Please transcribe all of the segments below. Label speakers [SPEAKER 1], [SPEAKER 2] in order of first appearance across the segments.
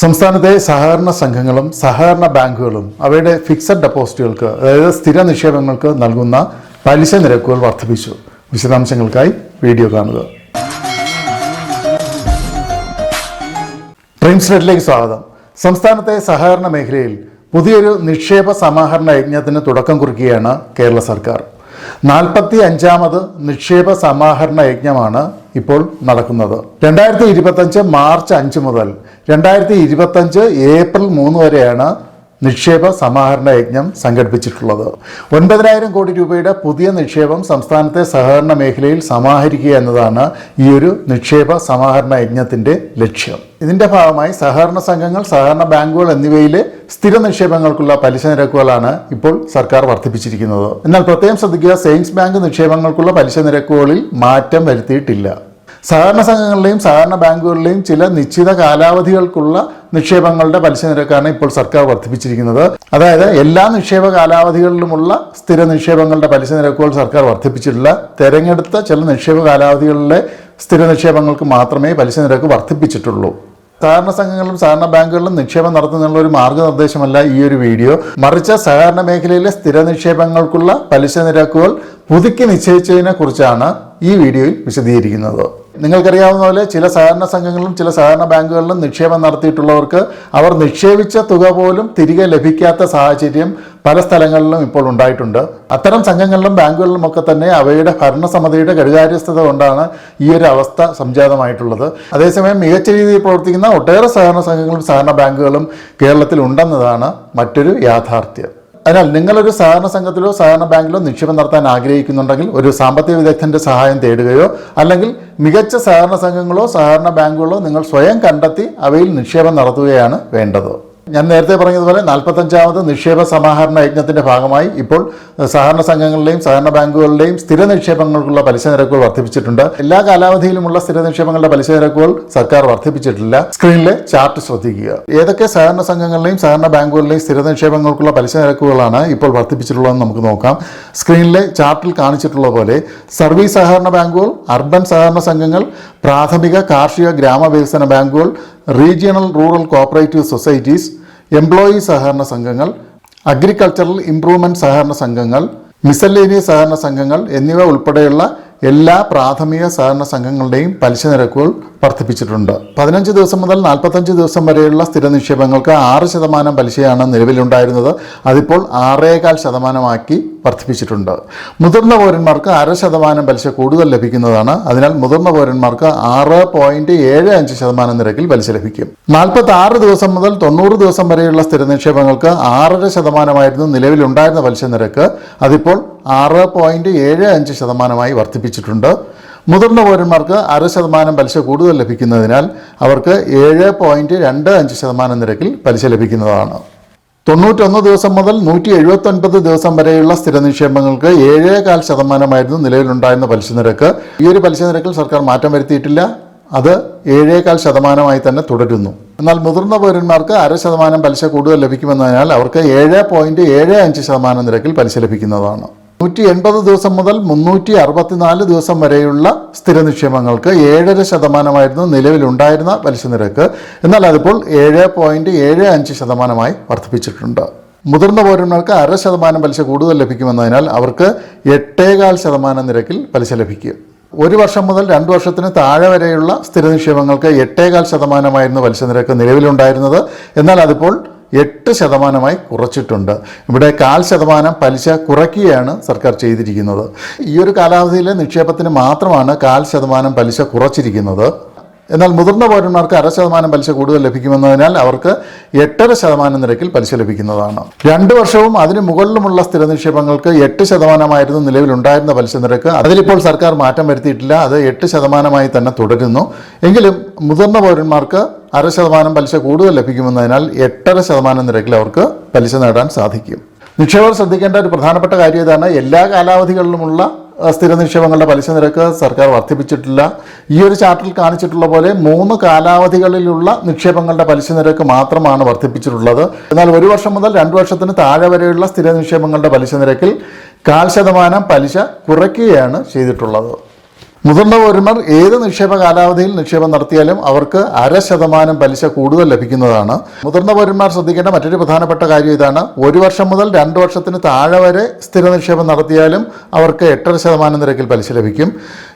[SPEAKER 1] സംസ്ഥാനത്തെ സഹകരണ സംഘങ്ങളും സഹകരണ ബാങ്കുകളും അവയുടെ ഫിക്സഡ് ഡെപ്പോസിറ്റുകൾക്ക് അതായത് സ്ഥിര നിക്ഷേപങ്ങൾക്ക് നൽകുന്ന പലിശ നിരക്കുകൾ വർദ്ധിപ്പിച്ചു. വിശദാംശങ്ങൾക്കായി വീഡിയോ കാണുക. ഡ്രീംസ് റെഡിലേക്ക് സ്വാഗതം. സംസ്ഥാനത്തെ സഹകരണ മേഖലയിൽ പുതിയൊരു നിക്ഷേപ സമാഹരണ യജ്ഞത്തിന് തുടക്കം കുറിക്കുകയാണ് കേരള സർക്കാർ. നാൽപ്പത്തി അഞ്ചാമത് നിക്ഷേപ സമാഹരണ യജ്ഞമാണ് ഇപ്പോൾ നടക്കുന്നത്. രണ്ടായിരത്തി ഇരുപത്തഞ്ച് മാർച്ച് അഞ്ച് മുതൽ രണ്ടായിരത്തി ഇരുപത്തഞ്ച് ഏപ്രിൽ മൂന്ന് വരെയാണ് നിക്ഷേപ സമാഹരണ യജ്ഞം സംഘടിപ്പിച്ചിട്ടുള്ളത്. ഒൻപതിനായിരം കോടി രൂപയുടെ പുതിയ നിക്ഷേപം സംസ്ഥാനത്തെ സഹകരണ മേഖലയിൽ സമാഹരിക്കുക എന്നതാണ് ഈ ഒരു നിക്ഷേപ സമാഹരണ യജ്ഞത്തിന്റെ ലക്ഷ്യം. ഇതിന്റെ ഭാഗമായി സഹകരണ സംഘങ്ങൾ സഹകരണ ബാങ്കുകൾ എന്നിവയിലെ സ്ഥിര നിക്ഷേപങ്ങൾക്കുള്ള പലിശ നിരക്കുകളാണ് ഇപ്പോൾ സർക്കാർ വർദ്ധിപ്പിച്ചിരിക്കുന്നത്. എന്നാൽ പ്രത്യേകം ശ്രദ്ധിക്കുക സേവിങ്സ് ബാങ്ക് നിക്ഷേപങ്ങൾക്കുള്ള പലിശ നിരക്കുകളിൽ മാറ്റം വരുത്തിയിട്ടില്ല. സഹകരണ സംഘങ്ങളിലെയും സഹകരണ ബാങ്കുകളിലെയും ചില നിശ്ചിത കാലാവധികൾക്കുള്ള നിക്ഷേപങ്ങളുടെ പലിശ നിരക്കാണ് ഇപ്പോൾ സർക്കാർ വർദ്ധിപ്പിച്ചിരിക്കുന്നത്. അതായത് എല്ലാ നിക്ഷേപ കാലാവധികളിലുമുള്ള സ്ഥിര നിക്ഷേപങ്ങളുടെ പലിശ നിരക്കുകൾ സർക്കാർ വർദ്ധിപ്പിച്ചിട്ടില്ല. തെരഞ്ഞെടുത്ത ചില നിക്ഷേപ കാലാവധികളിലെ സ്ഥിര നിക്ഷേപങ്ങൾക്ക് മാത്രമേ പലിശ നിരക്ക് വർദ്ധിപ്പിച്ചിട്ടുള്ളൂ. സഹകരണ സംഘങ്ങളിലും സഹകരണ ബാങ്കുകളിലും നിക്ഷേപം നടത്തുന്നതിനുള്ള ഒരു മാർഗനിർദ്ദേശമല്ല ഈ ഒരു വീഡിയോ. മറിച്ച് സഹകരണ മേഖലയിലെ സ്ഥിര നിക്ഷേപങ്ങൾക്കുള്ള പലിശ നിരക്കുകൾ പുതുക്കി നിശ്ചയിച്ചതിനെ കുറിച്ചാണ് ഈ വീഡിയോയിൽ വിശദീകരിക്കുന്നത്. നിങ്ങൾക്കറിയാവുന്ന പോലെ ചില സഹകരണ സംഘങ്ങളിലും ചില സഹകരണ ബാങ്കുകളിലും നിക്ഷേപം നടത്തിയിട്ടുള്ളവർക്ക് അവർ നിക്ഷേപിച്ച തുക പോലും തിരികെ ലഭിക്കാത്ത സാഹചര്യം പല സ്ഥലങ്ങളിലും ഇപ്പോൾ ഉണ്ടായിട്ടുണ്ട്. അത്തരം സംഘങ്ങളിലും ബാങ്കുകളിലും ഒക്കെ തന്നെ അവയുടെ ഭരണസമിതിയുടെ ഘടികാര്യസ്ഥത കൊണ്ടാണ് ഈ ഒരു അവസ്ഥ സംജാതമായിട്ടുള്ളത്. അതേസമയം മികച്ച രീതിയിൽ പ്രവർത്തിക്കുന്ന ഒട്ടേറെ സഹകരണ സംഘങ്ങളും സഹകരണ ബാങ്കുകളും കേരളത്തിൽ ഉണ്ടെന്നതാണ് മറ്റൊരു യാഥാർത്ഥ്യം. അതിനാൽ നിങ്ങളൊരു സഹകരണ സംഘത്തിലോ സഹകരണ ബാങ്കിലോ നിക്ഷേപം നടത്താൻ ആഗ്രഹിക്കുന്നുണ്ടെങ്കിൽ ഒരു സാമ്പത്തിക വിദഗ്ധന്റെ സഹായം തേടുകയോ അല്ലെങ്കിൽ മികച്ച സഹകരണ സംഘങ്ങളോ സഹകരണ ബാങ്കുകളോ നിങ്ങൾ സ്വയം കണ്ടെത്തി അവയിൽ നിക്ഷേപം നടത്തുകയാണ് വേണ്ടത്. ഞാൻ നേരത്തെ പറഞ്ഞതുപോലെ നാൽപ്പത്തഞ്ചാമത് നിക്ഷേപ സമാഹരണ യജ്ഞത്തിന്റെ ഭാഗമായി ഇപ്പോൾ സഹകരണ സംഘങ്ങളിലെയും സഹകരണ ബാങ്കുകളുടെയും സ്ഥിര നിക്ഷേപങ്ങൾക്കുള്ള പലിശ നിരക്കുകൾ വർദ്ധിപ്പിച്ചിട്ടുണ്ട്. എല്ലാ കാലാവധിയിലുമുള്ള സ്ഥിര നിക്ഷേപങ്ങളുടെ പലിശ നിരക്കുകൾ സർക്കാർ വർദ്ധിപ്പിച്ചിട്ടില്ല. സ്ക്രീനിലെ ചാർട്ട് ശ്രദ്ധിക്കുക. ഏതൊക്കെ സഹകരണ സംഘങ്ങളിലെയും സഹകരണ ബാങ്കുകളിലെയും സ്ഥിര നിക്ഷേപങ്ങൾക്കുള്ള പലിശ നിരക്കുകളാണ് ഇപ്പോൾ വർദ്ധിപ്പിച്ചിട്ടുള്ളതെന്ന് നമുക്ക് നോക്കാം. സ്ക്രീനിലെ ചാർട്ടിൽ കാണിച്ചിട്ടുള്ള പോലെ സർവീസ് സഹകരണ ബാങ്കുകൾ അർബൻ സഹകരണ സംഘങ്ങൾ പ്രാഥമിക കാർഷിക ഗ്രാമവികസന ബാങ്കുകൾ regional rural cooperative societies employee സഹകരണ സംഘങ്ങൾ അഗ്രികൾച്ചറൽ ഇംപ്രൂവ്മെന്റ് സഹകരണ സംഘങ്ങൾ മിസലേനിയസ് സഹകരണ സംഘങ്ങൾ എന്നിവ ഉൾപ്പെടെയുള്ള എല്ലാ പ്രാഥമിക സഹകരണ സംഘങ്ങളുടെയും പലിശ നിരക്കുകൾ വർദ്ധിപ്പിച്ചിട്ടുണ്ട്. പതിനഞ്ച് ദിവസം മുതൽ നാൽപ്പത്തഞ്ച് ദിവസം വരെയുള്ള സ്ഥിര നിക്ഷേപങ്ങൾക്ക് ആറ് ശതമാനം പലിശയാണ് നിലവിലുണ്ടായിരുന്നത്. അതിപ്പോൾ ആറേകാൽ ശതമാനമാക്കി വർദ്ധിപ്പിച്ചിട്ടുണ്ട്. മുതിർന്ന പൗരന്മാർക്ക് അര ശതമാനം പലിശ കൂടുതൽ ലഭിക്കുന്നതാണ്. അതിനാൽ മുതിർന്ന പൗരന്മാർക്ക് ആറ് പോയിന്റ് ഏഴ് അഞ്ച് ശതമാനം നിരക്കിൽ പലിശ ലഭിക്കും. നാൽപ്പത്തി ആറ് ദിവസം മുതൽ തൊണ്ണൂറ് ദിവസം വരെയുള്ള സ്ഥിര നിക്ഷേപങ്ങൾക്ക് ആറര ശതമാനമായിരുന്നു നിലവിലുണ്ടായിരുന്ന പലിശ നിരക്ക്. അതിപ്പോൾ ആറ് പോയിന്റ് ഏഴ് അഞ്ച് ശതമാനമായി വർദ്ധിപ്പിച്ചിട്ടുണ്ട്. മുതിർന്ന പൗരന്മാർക്ക് അര ശതമാനം പലിശ കൂടുതൽ ലഭിക്കുന്നതിനാൽ അവർക്ക് ഏഴ് പോയിന്റ് രണ്ട് അഞ്ച് ശതമാനം നിരക്കിൽ പലിശ ലഭിക്കുന്നതാണ്. തൊണ്ണൂറ്റൊന്ന് ദിവസം മുതൽ നൂറ്റി എഴുപത്തൊൻപത് ദിവസം വരെയുള്ള സ്ഥിര നിക്ഷേപങ്ങൾക്ക് ഏഴേകാൽ ശതമാനമായിരുന്നു നിലവിലുണ്ടായിരുന്ന പലിശ നിരക്ക്. ഈ ഒരു പലിശ നിരക്കിൽ സർക്കാർ മാറ്റം വരുത്തിയിട്ടില്ല. അത് ഏഴേകാൽ ശതമാനമായി തന്നെ തുടരുന്നു. എന്നാൽ മുതിർന്ന പൗരന്മാർക്ക് അര ശതമാനം പലിശ കൂടുതൽ ലഭിക്കുമെന്നതിനാൽ അവർക്ക് ഏഴ് പോയിന്റ് ഏഴ് അഞ്ച് ശതമാനം നിരക്കിൽ പലിശ ലഭിക്കുന്നതാണ്. നൂറ്റി എൺപത് ദിവസം മുതൽ മുന്നൂറ്റി അറുപത്തിനാല് ദിവസം വരെയുള്ള സ്ഥിര നിക്ഷേപങ്ങൾക്ക് ഏഴര ശതമാനമായിരുന്നു നിലവിലുണ്ടായിരുന്ന പലിശ നിരക്ക്. എന്നാൽ അതിപ്പോൾ ഏഴ് പോയിന്റ് ഏഴ് അഞ്ച് ശതമാനമായി വർദ്ധിപ്പിച്ചിട്ടുണ്ട്. മുതിർന്ന പൗരന്മാർക്ക് അര ശതമാനം പലിശ കൂടുതൽ ലഭിക്കുമെന്നതിനാൽ അവർക്ക് എട്ടേകാൽ ശതമാനം നിരക്കിൽ പലിശ ലഭിക്കും. ഒരു വർഷം മുതൽ രണ്ട് വർഷത്തിന് താഴെ വരെയുള്ള സ്ഥിര നിക്ഷേപങ്ങൾക്ക് എട്ടേകാൽ ശതമാനമായിരുന്നു പലിശ നിരക്ക് നിലവിലുണ്ടായിരുന്നത്. എന്നാൽ അതിപ്പോൾ എട്ട് ശതമാനമായി കുറച്ചിട്ടുണ്ട്. ഇവിടെ കാൽ ശതമാനം പലിശ കുറയ്ക്കുകയാണ് സർക്കാർ ചെയ്തിരിക്കുന്നത്. ഈ ഒരു കാലാവധിയിലെ നിക്ഷേപത്തിന് മാത്രമാണ് കാൽ ശതമാനം പലിശ കുറച്ചിരിക്കുന്നത്. എന്നാൽ മുതിർന്ന പൗരന്മാർക്ക് അര ശതമാനം പലിശ കൂടുതൽ ലഭിക്കുമെന്നതിനാൽ അവർക്ക് എട്ടര ശതമാനം നിരക്കിൽ പലിശ ലഭിക്കുന്നതാണ്. രണ്ട് വർഷവും അതിന് മുകളിലുമുള്ള സ്ഥിര നിക്ഷേപങ്ങൾക്ക് എട്ട് ശതമാനമായിരുന്നു നിലവിലുണ്ടായിരുന്ന പലിശ നിരക്ക്. അതിലിപ്പോൾ സർക്കാർ മാറ്റം വരുത്തിയിട്ടില്ല. അത് എട്ട് ശതമാനമായി തന്നെ തുടരുന്നു. എങ്കിലും മുതിർന്ന പൗരന്മാർക്ക് അര ശതമാനം പലിശ കൂടുതൽ ലഭിക്കുമെന്നതിനാൽ എട്ടര ശതമാനം നിരക്കിൽ അവർക്ക് പലിശ നേടാൻ സാധിക്കും. നിക്ഷേപകർ ശ്രദ്ധിക്കേണ്ട ഒരു പ്രധാനപ്പെട്ട കാര്യം ഇതാണ്. എല്ലാ കാലാവധികളിലുമുള്ള സ്ഥിര നിക്ഷേപങ്ങളുടെ പലിശ നിരക്ക് സർക്കാർ വർദ്ധിപ്പിച്ചിട്ടില്ല. ഈ ഒരു ചാർട്ടിൽ കാണിച്ചിട്ടുള്ള പോലെ മൂന്ന് കാലാവധികളിലുള്ള നിക്ഷേപങ്ങളുടെ പലിശ നിരക്ക് മാത്രമാണ് വർദ്ധിപ്പിച്ചിട്ടുള്ളത്. എന്നാൽ ഒരു വർഷം മുതൽ രണ്ട് വർഷത്തിന് താഴെ വരെയുള്ള സ്ഥിര നിക്ഷേപങ്ങളുടെ പലിശ നിരക്കിൽ കാൽ ശതമാനം പലിശ കുറയ്ക്കുകയാണ് ചെയ്തിട്ടുള്ളത്. മുതിർന്ന പൗരന്മാർ ഏത് നിക്ഷേപ കാലാവധിയിൽ നിക്ഷേപം നടത്തിയാലും അവർക്ക് അര ശതമാനം പലിശ കൂടുതൽ ലഭിക്കുന്നതാണ്. മുതിർന്ന പൗരന്മാർ ശ്രദ്ധിക്കേണ്ട മറ്റൊരു പ്രധാനപ്പെട്ട കാര്യം ഇതാണ്. ഒരു വർഷം മുതൽ രണ്ട് വർഷത്തിന് താഴെ വരെ സ്ഥിര നിക്ഷേപം നടത്തിയാലും അവർക്ക് എട്ടര ശതമാനം നിരക്കിൽ പലിശ ലഭിക്കും.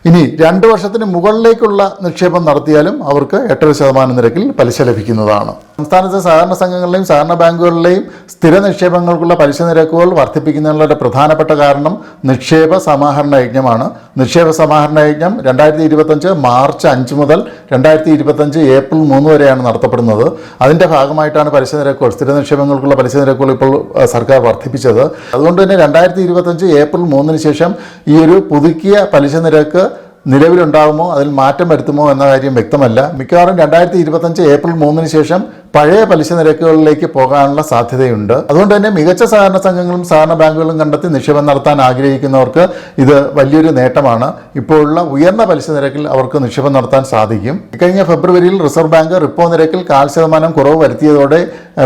[SPEAKER 1] ഇനി രണ്ട് വർഷത്തിന് മുകളിലേക്കുള്ള നിക്ഷേപം നടത്തിയാലും അവർക്ക് എട്ടര ശതമാനം നിരക്കിൽ പലിശ ലഭിക്കുന്നതാണ്. സംസ്ഥാനത്തെ സഹകരണ സംഘങ്ങളിലെയും സഹകരണ ബാങ്കുകളിലെയും സ്ഥിര നിക്ഷേപങ്ങൾക്കുള്ള പലിശ നിരക്കുകൾ വർദ്ധിപ്പിക്കുന്നതിനുള്ള പ്രധാനപ്പെട്ട കാരണം നിക്ഷേപ സമാഹരണ യജ്ഞമാണ്. നിക്ഷേപ സമാഹരണ യജ്ഞം രണ്ടായിരത്തി ഇരുപത്തഞ്ച് മാർച്ച് അഞ്ച് മുതൽ രണ്ടായിരത്തി ഇരുപത്തഞ്ച് ഏപ്രിൽ മൂന്ന് വരെയാണ് നടത്തപ്പെടുന്നത്. അതിന്റെ ഭാഗമായിട്ടാണ് പലിശ നിരക്കുകൾ സ്ഥിര നിക്ഷേപങ്ങൾക്കുള്ള പലിശ നിരക്കുകൾ ഇപ്പോൾ സർക്കാർ വർദ്ധിപ്പിച്ചത്. അതുകൊണ്ട് തന്നെ രണ്ടായിരത്തി ഇരുപത്തഞ്ച് ഏപ്രിൽ മൂന്നിന് ശേഷം ഈ ഒരു പുതുക്കിയ പലിശ നിരക്ക് നിലവിലുണ്ടാകുമോ? അതിൽ മാറ്റം വരുത്തുമോ എന്ന കാര്യം വ്യക്തമല്ല. മിക്കവാറും രണ്ടായിരത്തി ഇരുപത്തഞ്ച് ഏപ്രിൽ മൂന്നിന് ശേഷം പഴയ പലിശ നിരക്കുകളിലേക്ക് പോകാനുള്ള സാധ്യതയുണ്ട്. അതുകൊണ്ട് തന്നെ മികച്ച സഹകരണ സംഘങ്ങളും സഹകരണ ബാങ്കുകളും കണ്ടെത്തി നിക്ഷേപം നടത്താൻ ആഗ്രഹിക്കുന്നവർക്ക് ഇത് വലിയൊരു നേട്ടമാണ്. ഇപ്പോഴുള്ള ഉയർന്ന പലിശ നിരക്കിൽ അവർക്ക് നിക്ഷേപം നടത്താൻ സാധിക്കും. ഇക്കഴിഞ്ഞ ഫെബ്രുവരിയിൽ റിസർവ് ബാങ്ക് റിപ്പോ നിരക്കിൽ കാൽ ശതമാനം കുറവ് വരുത്തിയതോടെ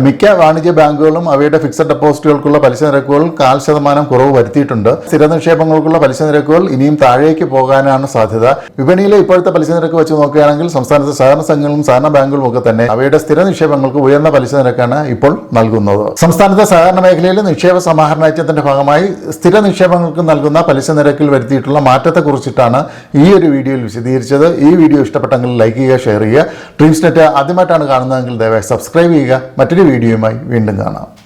[SPEAKER 1] മിക്ക വാണിജ്യ ബാങ്കുകളും അവയുടെ ഫിക്സഡ് ഡെപ്പോസിറ്റുകൾക്കുള്ള പലിശ നിരക്കുകൾ കാൽ ശതമാനം കുറവ് വരുത്തിയിട്ടുണ്ട്. സ്ഥിര നിക്ഷേപങ്ങൾക്കുള്ള പലിശ നിരക്കുകൾ ഇനിയും താഴേക്ക് പോകാനാണ് സാധ്യത വിപണിയിലെ ഇപ്പോഴത്തെ പലിശ നിരക്ക് വെച്ച് നോക്കുകയാണെങ്കിൽ സംസ്ഥാനത്തെ സഹകരണ സംഘങ്ങളും സഹകരണ ബാങ്കുകളും ഒക്കെ തന്നെ അവയുടെ സ്ഥിര നിക്ഷേപങ്ങൾക്ക് ഉയർന്ന പലിശ നിരക്കാണ് ഇപ്പോൾ നൽകുന്നത്. സംസ്ഥാനത്തെ സഹകരണ മേഖലയിൽ നിക്ഷേപ സമാഹരണ യജ്ഞത്തിന്റെ ഭാഗമായി സ്ഥിര നിക്ഷേപങ്ങൾക്ക് നൽകുന്ന പലിശ നിരക്കിൽ വരുത്തിയിട്ടുള്ള മാറ്റത്തെക്കുറിച്ചിട്ടാണ് ഈ ഒരു വീഡിയോയിൽ വിശദീകരിച്ചത്. ഈ വീഡിയോ ഇഷ്ടപ്പെട്ടെങ്കിൽ ലൈക്ക് ചെയ്യുക ഷെയർ ചെയ്യുക. ഡ്രീംസ് നെറ്റ് ആദ്യമായിട്ടാണ് കാണുന്നതെങ്കിൽ ദയവായി സബ്സ്ക്രൈബ് ചെയ്യുക. മറ്റൊരു വീഡിയോയുമായി വീണ്ടും കാണാം.